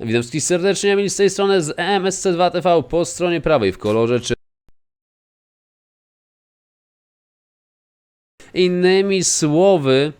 Witam wszystkich serdecznie, Emil z tej strony z E EMSC2 TV po stronie prawej w kolorze czy Innymi słowy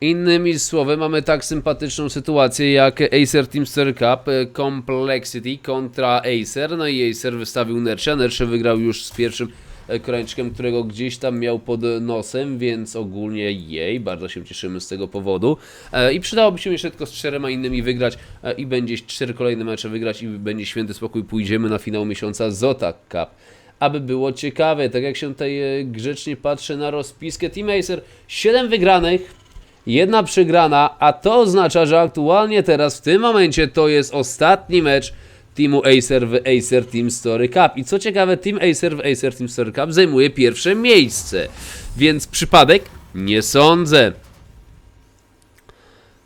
Innymi słowy mamy tak sympatyczną sytuację jak Acer Teamster Cup e, Complexity kontra Acer. No i Acer wystawił Nercia, Nercia wygrał już z pierwszym e, Koreańczykiem, którego gdzieś tam miał pod nosem, więc ogólnie jej, bardzo się cieszymy z tego powodu. E, I przydałoby się jeszcze tylko z czterema innymi wygrać e, i będzie cztery kolejne mecze wygrać i będzie święty spokój, pójdziemy na finał miesiąca Zotac Cup. Aby było ciekawe, tak jak się tutaj grzecznie patrzę na rozpiskę Team Acer, 7 wygranych, jedna przegrana, a to oznacza, że aktualnie teraz w tym momencie to jest ostatni mecz teamu Acer w Acer Team Story Cup. I co ciekawe, Team Acer w Acer Team Story Cup zajmuje pierwsze miejsce. Więc przypadek? Nie sądzę.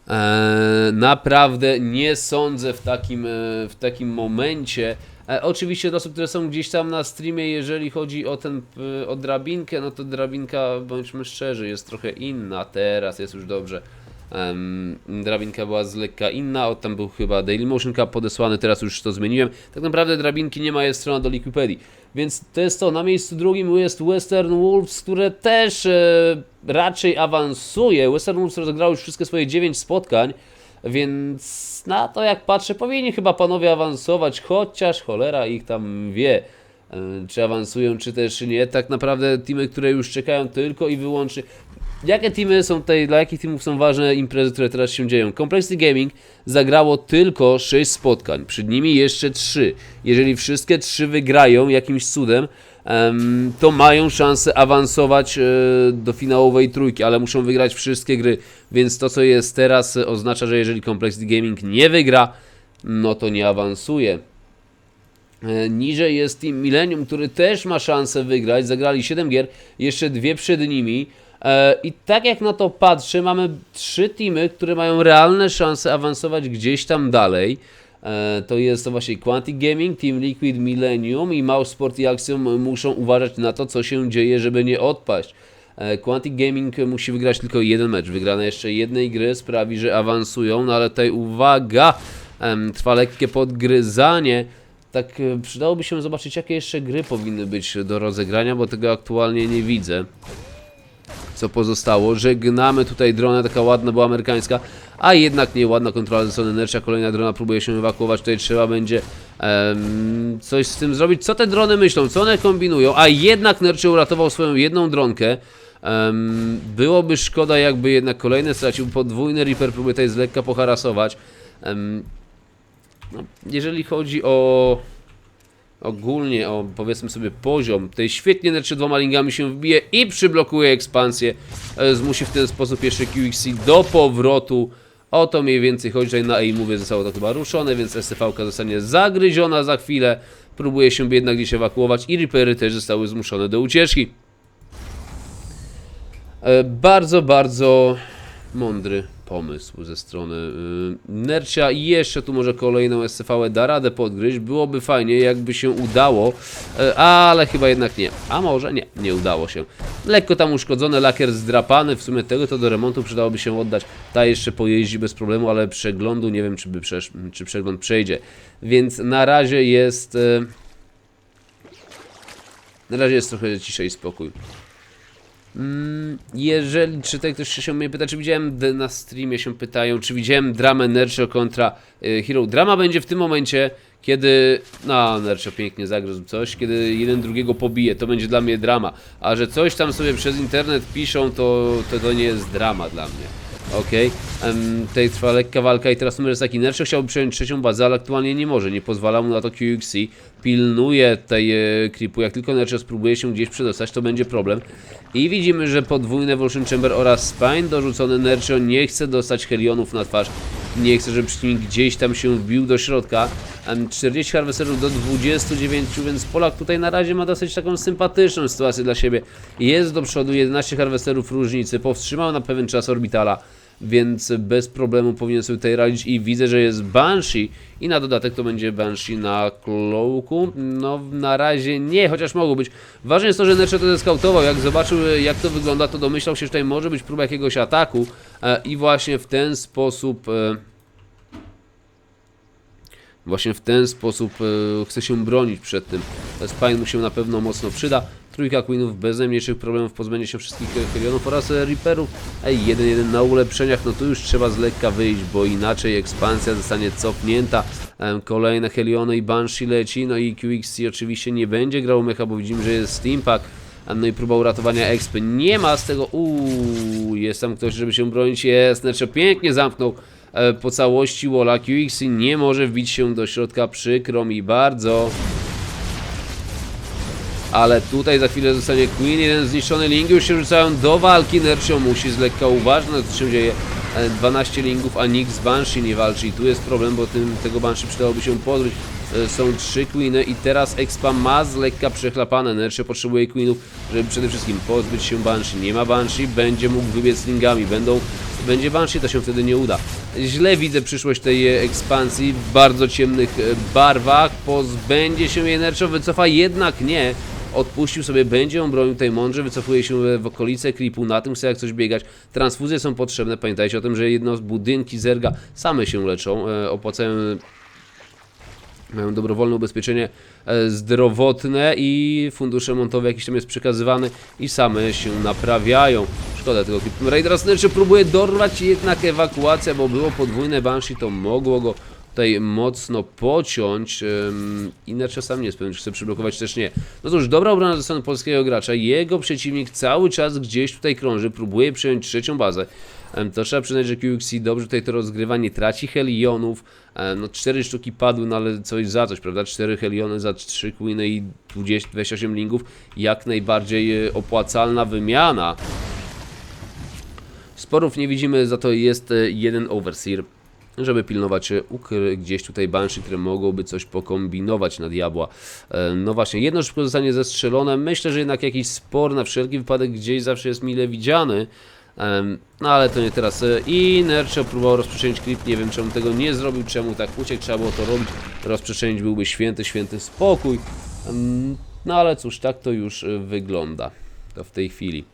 Eee, naprawdę nie sądzę w takim, e, w takim momencie. E, oczywiście do osób, które są gdzieś tam na streamie, jeżeli chodzi o ten o drabinkę, no to drabinka, bądźmy szczerzy, jest trochę inna. Teraz jest już dobrze. Drabinka była z lekka inna, od tam był chyba Dailymotion Cup podesłany, teraz już to zmieniłem. Tak naprawdę drabinki nie ma, jest strona do Liquipedii. Więc to jest to. Na miejscu drugim jest Western Wolves, które też e, raczej awansuje. Western Wolves rozegrało już wszystkie swoje 9 spotkań, więc na to jak patrzę, powinni chyba panowie awansować, chociaż cholera ich tam wie. e, Czy awansują, czy też nie. Tak naprawdę teamy, które już czekają tylko i wyłącznie. Jakie teamy są tutaj, dla jakich teamów są ważne imprezy, które teraz się dzieją? Complexity Gaming zagrało tylko 6 spotkań, przed nimi jeszcze 3. Jeżeli wszystkie 3 wygrają jakimś cudem, em, to mają szansę awansować e, do finałowej trójki, ale muszą wygrać wszystkie gry, więc to co jest teraz oznacza, że jeżeli Complexity Gaming nie wygra, no to nie awansuje. E, Niżej jest Team Millennium, który też ma szansę wygrać. Zagrali 7 gier, jeszcze dwie przed nimi. E, I tak jak na to patrzę, mamy trzy teamy, które mają realne szanse awansować gdzieś tam dalej. E, To jest to właśnie Quantic Gaming, Team Liquid, Millennium i Mouse Sport i Axiom muszą uważać na to, co się dzieje, żeby nie odpaść. Quantic Gaming musi wygrać tylko jeden mecz. Wygrana jeszcze jednej gry sprawi, że awansują, no ale tutaj uwaga, trwa lekkie podgryzanie. Tak e, przydałoby się zobaczyć, jakie jeszcze gry powinny być do rozegrania, bo tego aktualnie nie widzę. Co pozostało? Żegnamy tutaj dronę, taka ładna była amerykańska, a jednak nie ładna kontrola ze strony Nercia. Kolejna drona próbuje się ewakuować, tutaj trzeba będzie coś z tym zrobić. Co te drony myślą? Co one kombinują? A jednak Nercie uratował swoją jedną dronkę. Em, byłoby szkoda, jakby jednak kolejny stracił. Podwójny Reaper próbuje tutaj z lekka poharasować. Em, no, jeżeli chodzi o ogólnie o powiedzmy sobie poziom, tej świetnie dwoma lingami się wbije i przyblokuje ekspansję. E, Zmusi w ten sposób jeszcze QXC do powrotu. O to mniej więcej chodzi tutaj na A-Move zostało to chyba ruszone, więc STV zostanie zagryziona za chwilę. Próbuje się jednak gdzieś ewakuować i Reapery też zostały zmuszone do ucieczki. E, Bardzo, bardzo mądry pomysł ze strony y, Nercia i jeszcze tu może kolejną SCV da radę podgryźć. Byłoby fajnie, jakby się udało, e, ale chyba jednak nie. A może nie, nie udało się. Lekko tam uszkodzony, lakier zdrapany, w sumie tego to do remontu przydałoby się oddać. Ta jeszcze pojeździ bez problemu, ale przeglądu nie wiem, czy, by przesz, czy przegląd przejdzie. Więc na razie jest... e, Na razie jest trochę ciszej i spokój. Mm, Jeżeli, czy tutaj ktoś się mnie pyta, czy widziałem na streamie się pytają, czy widziałem dramę Nercho kontra y, Hero. Drama będzie w tym momencie, kiedy, no Nercho pięknie zagryzł coś, kiedy jeden drugiego pobije, to będzie dla mnie drama. A że coś tam sobie przez internet piszą, to to, to nie jest drama dla mnie. Okej, okay. tutaj trwa lekka walka i teraz numer taki, Nercho chciałby przejąć trzecią bazę, ale aktualnie nie może, nie pozwala mu na to QXC, pilnuje tej e, creepu, jak tylko Nercho spróbuje się gdzieś przedostać, to będzie problem. I widzimy, że podwójne Evolution Chamber oraz Spine dorzucony Nercho nie chce dostać Helionów na twarz, nie chce, żeby przeciwnik gdzieś tam się wbił do środka. Em, 40 harvesterów do 29, więc Polak tutaj na razie ma dosyć taką sympatyczną sytuację dla siebie. Jest do przodu, 11 harvesterów różnicy, powstrzymał na pewien czas Orbitala więc bez problemu powinien sobie tutaj radzić i widzę, że jest Banshee i na dodatek to będzie Banshee na Cloaku. No na razie nie, chociaż mogło być. Ważne jest to, że Nercze to zeskautował, jak zobaczył jak to wygląda, to domyślał się, że tutaj może być próba jakiegoś ataku e, i właśnie w ten sposób e, Właśnie w ten sposób e, chce się bronić przed tym. Spine mu się na pewno mocno przyda. Trójka Queenów bez najmniejszych problemów pozbędzie się wszystkich Helionów oraz Reaperów. Ej, 1-1 na ulepszeniach, no tu już trzeba z lekka wyjść, bo inaczej ekspansja zostanie cofnięta. Kolejne Heliony i Banshee leci, no i QXC oczywiście nie będzie grał mecha, bo widzimy, że jest Steampack. No i próba uratowania expy. Nie ma z tego. Uuu, jest tam ktoś, żeby się bronić. Jest, znaczy pięknie zamknął e, po całości Walla. QX nie może wbić się do środka. Przykro mi bardzo. Ale tutaj za chwilę zostanie Queen, jeden zniszczony lingi już się rzucają do walki. Nercio musi z lekka uważać co się dzieje. E, 12 lingów, a nikt z Banshee nie walczy i tu jest problem, bo tym, tego Banshee przydałoby się pozbyć. E, Są trzy Queeny i teraz Expa ma z lekka przechlapane. Nercio potrzebuje Queenów, żeby przede wszystkim pozbyć się Banshee. Nie ma Banshee, będzie mógł wybiec lingami. Będą, będzie Banshee, to się wtedy nie uda. Źle widzę przyszłość tej e, ekspansji w bardzo ciemnych e, barwach. Pozbędzie się jej Nercio, wycofa jednak nie odpuścił sobie, będzie on bronił tej mądrze, wycofuje się w okolice klipu, na tym chce jak coś biegać. Transfuzje są potrzebne, pamiętajcie o tym, że jedno z budynki zerga same się leczą, e, opłacają mają dobrowolne ubezpieczenie e, zdrowotne i fundusz remontowy jakiś tam jest przekazywany i same się naprawiają. Szkoda tego klipu. Raidera Snatcher próbuje dorwać jednak ewakuacja, bo było podwójne Banshee, to mogło go tutaj mocno pociąć ym, i inaczej sam nie jest pewien, czy chce przyblokować też nie. No cóż, dobra obrona ze strony polskiego gracza, jego przeciwnik cały czas gdzieś tutaj krąży, próbuje przejąć trzecią bazę. To trzeba przyznać, że QXC dobrze tutaj to rozgrywa, nie traci helionów. No cztery sztuki padły, no ale coś za coś, prawda? Cztery heliony za trzy queeny i 20, 28 lingów. Jak najbardziej e, opłacalna wymiana. Sporów nie widzimy, za to jest e, jeden overseer, żeby pilnować e, gdzieś tutaj banshee, które mogłoby coś pokombinować na diabła. E, No właśnie, jedno szybko zostanie zestrzelone. Myślę, że jednak jakiś spor na wszelki wypadek gdzieś zawsze jest mile widziany. No ale to nie teraz. E, I Nercho próbował rozprzestrzenić klip, nie wiem czemu tego nie zrobił, czemu tak uciekł, trzeba było to robić. Rozprzestrzenić byłby święty, święty spokój. No ale cóż, tak to już wygląda. To w tej chwili.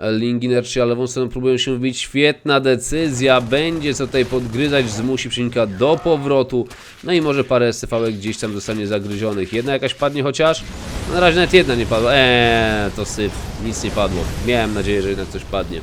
Link inercja lewą stroną próbują się wbić. Świetna decyzja. Będzie co tutaj podgryzać. Zmusi przeciwnika do powrotu. No i może parę SCV gdzieś tam zostanie zagryzionych. Jedna jakaś padnie chociaż? No na razie nawet jedna nie padła. Eee, to syf. Nic nie padło. Miałem nadzieję, że jednak coś padnie.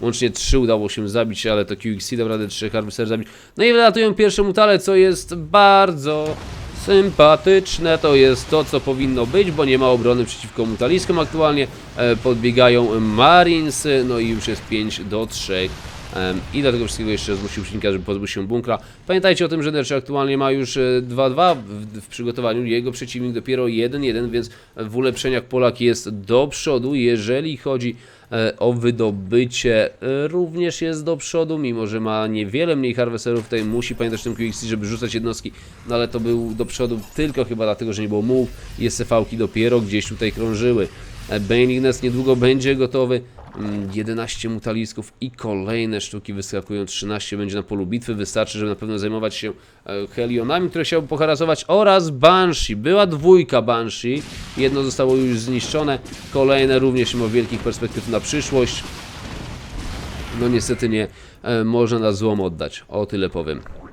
Łącznie trzy udało się zabić, ale to QXC dał radę trzech Harvester zabić. No i wylatują pierwsze mutale, co jest bardzo sympatyczne. To jest to, co powinno być, bo nie ma obrony przeciwko mutaliskom aktualnie. E, podbiegają Marinesy, no i już jest 5 do 3. Em, I do tego wszystkiego jeszcze zmusił przeciwnika, żeby pozbył się bunkra. Pamiętajcie o tym, że Nerczy aktualnie ma już e, 2-2 w, w przygotowaniu. Jego przeciwnik dopiero 1-1, więc w ulepszeniach Polak jest do przodu. Jeżeli chodzi e, o wydobycie, e, również jest do przodu, mimo że ma niewiele mniej harvesterów. Tutaj musi pamiętać o tym QXC, żeby rzucać jednostki, no ale to był do przodu tylko chyba dlatego, że nie było move i SCV-ki dopiero gdzieś tutaj krążyły. E, Bane Ignes niedługo będzie gotowy. Mm, 11 mutalisków i kolejne sztuki wyskakują. 13 będzie na polu bitwy. Wystarczy, żeby na pewno zajmować się e, Helionami, które chciałby poharasować oraz Banshee. Była dwójka Banshee. Jedno zostało już zniszczone. Kolejne również mimo wielkich perspektyw na przyszłość. No niestety nie e, można na złom oddać. O tyle powiem.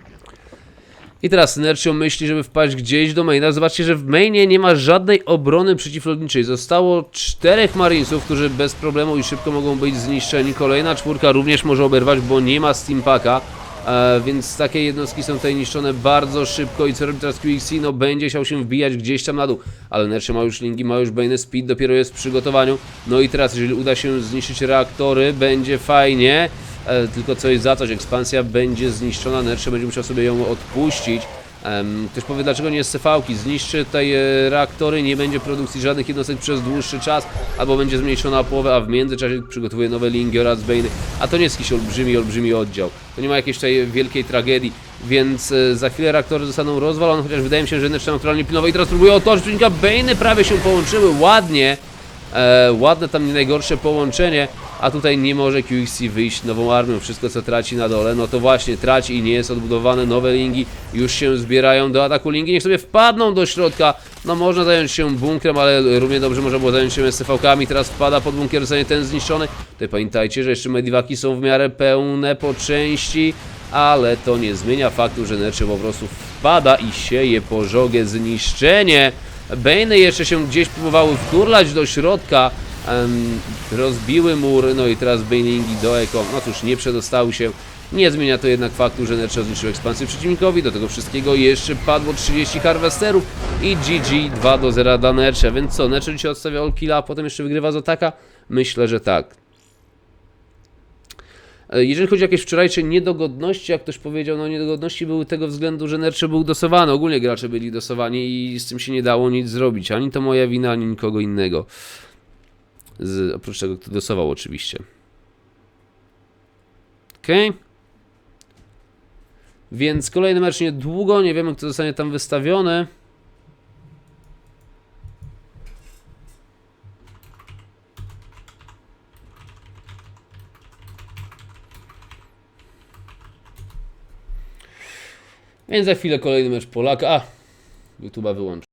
I teraz Nercio myśli, żeby wpaść gdzieś do maina. Zobaczcie, że w mainie nie ma żadnej obrony przeciwlotniczej. Zostało czterech marinesów, którzy bez problemu i szybko mogą być zniszczeni. Kolejna czwórka również może oberwać, bo nie ma steampaka. E, więc takie jednostki są tutaj niszczone bardzo szybko i co robi teraz QXC? No będzie chciał się wbijać gdzieś tam na dół, ale Nercio ma już linki, ma już Bane Speed, dopiero jest w przygotowaniu. No i teraz, jeżeli uda się zniszczyć reaktory, będzie fajnie. E, tylko coś za coś, ekspansja będzie zniszczona, Nercze będzie musiał sobie ją odpuścić. Ktoś powie, dlaczego nie z CV-ki? Zniszczy tutaj e, reaktory, nie będzie produkcji żadnych jednostek przez dłuższy czas, albo będzie zmniejszona o połowę, a w międzyczasie przygotowuje nowe linki oraz Bane. A to nie jest jakiś olbrzymi, olbrzymi oddział. To nie ma jakiejś tutaj wielkiej tragedii, więc e, za chwilę reaktory zostaną rozwalone, chociaż wydaje mi się, że Nercze naturalnie pilnował i teraz próbuje otoczyć. Bane prawie się połączyły, ładnie. E, ładne tam nie najgorsze połączenie, a tutaj nie może QXC wyjść nową armią. Wszystko co traci na dole, no to właśnie traci i nie jest odbudowane. Nowe lingi już się zbierają do ataku. Lingi niech sobie wpadną do środka. No można zająć się bunkrem, ale równie dobrze można było zająć się SCV-kami. Teraz wpada pod bunkier, zostanie ten zniszczony. Tutaj pamiętajcie, że jeszcze mediwaki są w miarę pełne po części. ale to nie zmienia faktu, że Necze po prostu wpada i sieje pożogę zniszczenie. Bane jeszcze się gdzieś próbowały wturlać do środka, rozbiły mur, no i teraz Banelingi do Eko, no cóż, nie przedostały się. Nie zmienia to jednak faktu, że Necze zniszczył ekspansję przeciwnikowi, do tego wszystkiego jeszcze padło 30 harvesterów i GG 2 do 0 dla Necze, więc co, Necze dzisiaj odstawia all killa, a potem jeszcze wygrywa z Otaka? Myślę, że tak. E, Jeżeli chodzi o jakieś wczorajsze niedogodności, jak ktoś powiedział, no niedogodności były tego względu, że Nercze był dosowany. Ogólnie gracze byli dosowani i z tym się nie dało nic zrobić. Ani to moja wina, ani nikogo innego. Z, oprócz tego, kto dosował oczywiście. Okej. Więc kolejny mecz niedługo, nie wiemy kto zostanie tam wystawiony. Więc za chwilę kolejny mecz Polaka. A, YouTube'a wyłączę.